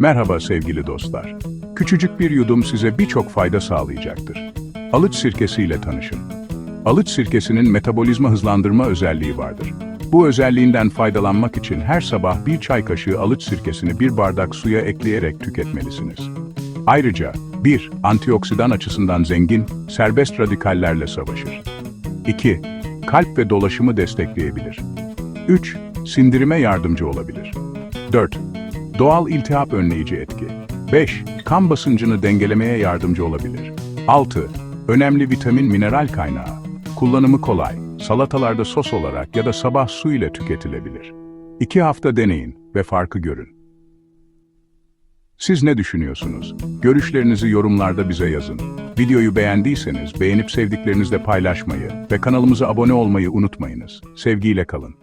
Merhaba sevgili dostlar. Küçücük bir yudum size birçok fayda sağlayacaktır. Alıç sirkesi ile tanışın. Alıç sirkesinin metabolizma hızlandırma özelliği vardır. Bu özelliğinden faydalanmak için her sabah bir çay kaşığı alıç sirkesini bir bardak suya ekleyerek tüketmelisiniz. Ayrıca 1. Antioksidan açısından zengin, serbest radikallerle savaşır. 2. Kalp ve dolaşımı destekleyebilir. 3. Sindirime yardımcı olabilir. 4. Doğal iltihap önleyici etki. 5. Kan basıncını dengelemeye yardımcı olabilir. 6. Önemli vitamin mineral kaynağı. Kullanımı kolay. Salatalarda sos olarak ya da sabah su ile tüketilebilir. 2 hafta deneyin ve farkı görün. Siz ne düşünüyorsunuz? Görüşlerinizi yorumlarda bize yazın. Videoyu beğendiyseniz beğenip sevdiklerinizle paylaşmayı ve kanalımıza abone olmayı unutmayınız. Sevgiyle kalın.